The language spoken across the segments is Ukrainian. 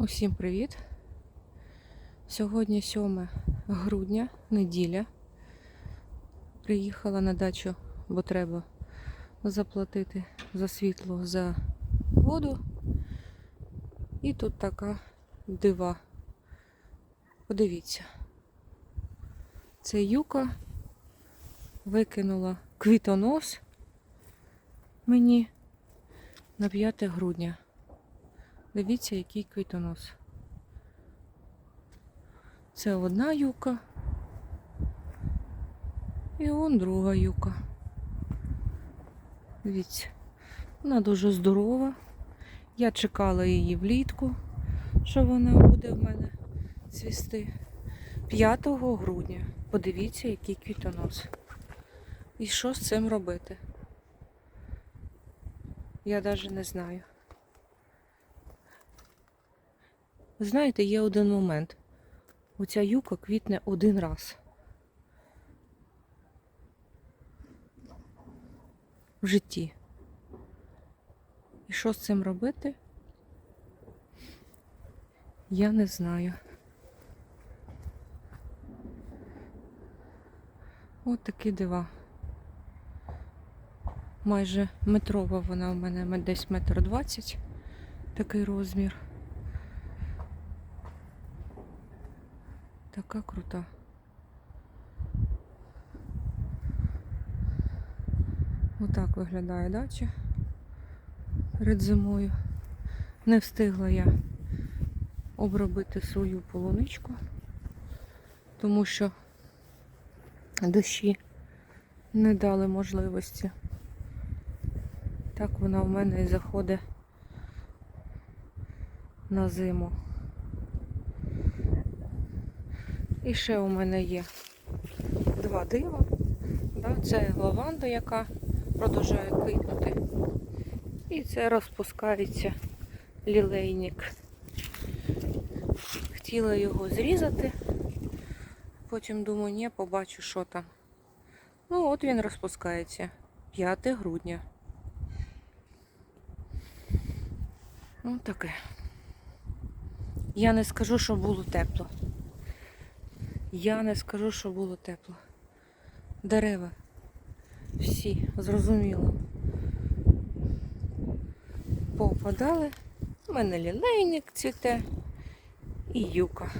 Усім привіт! Сьогодні 7 грудня, неділя. Приїхала на дачу, бо треба заплатити за світло, за воду. І тут така дива. Подивіться. Це юка викинула квітонос мені на 5 грудня. Дивіться, який квітонос. Це одна юка. І он друга юка. Дивіться, вона дуже здорова. Я чекала її влітку, що вона буде в мене цвісти. 5 грудня. Подивіться, який квітонос. І що з цим робити? Я навіть не знаю. Ви знаєте, є один момент. Оця юка квітне один раз. В житті. І що з цим робити? Я не знаю. От такі дива. Майже метрова вона у мене десь метр двадцять. Такий розмір. Така крута. Отак виглядає дача перед зимою. Не встигла я обробити свою полуничку, тому що дощі не дали можливості. Так вона в мене і заходить на зиму. І ще у мене є два дива. Це лаванда, яка продовжує квітнути. І це розпускається лілейник. Хотіла його зрізати, потім думаю, ні, побачу, що там. Ну, от він розпускається. 5 грудня. Ну, таке. Я не скажу, що було тепло. Я не скажу, що було тепло. Дерева. Всі, зрозуміло. Попадали. У мене лілейник цвіте і юка.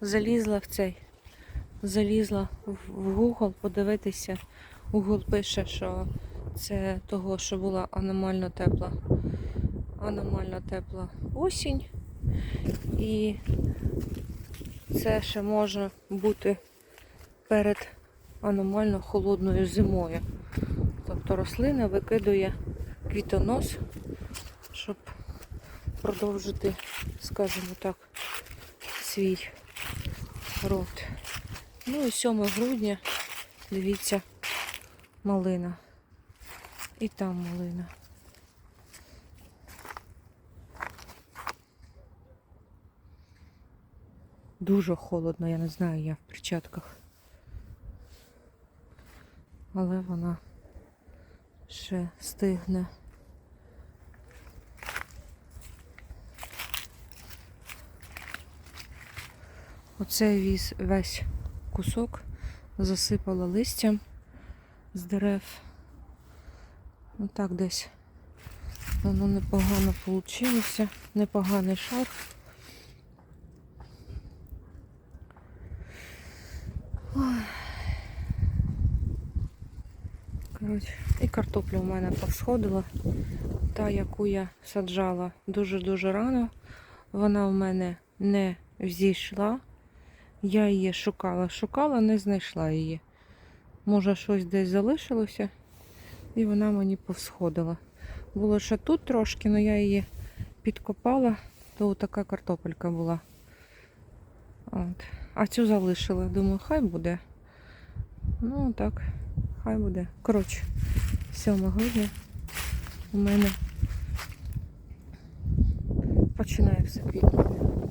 Залізла в цей. Залізла в Google подивитися. Google пише, що це того, що була аномально тепла. Аномально тепла осінь. І це ще може бути перед аномально холодною зимою. Тобто рослина викидує квітонос, щоб продовжити, скажімо так, свій рот. Ну і 7 грудня, дивіться, малина. І там малина. Дуже холодно, я не знаю, я в перчатках. Але вона ще стигне. Оцей віз весь кусок засипала листям з дерев. Отак десь воно непогано вийшло, непоганий шар. Коротше, і картопля у мене повсходила. Та, яку я саджала дуже-дуже рано. Вона у мене не взійшла. Я її шукала, шукала, не знайшла її. Може, щось десь залишилося, і вона мені повсходила. Було ще тут трошки, але я її підкопала, то така картопелька була. От. А цю залишила. Думаю, хай буде. Ну так, хай буде. Коротше, 7 грудня у мене починає все квітнути.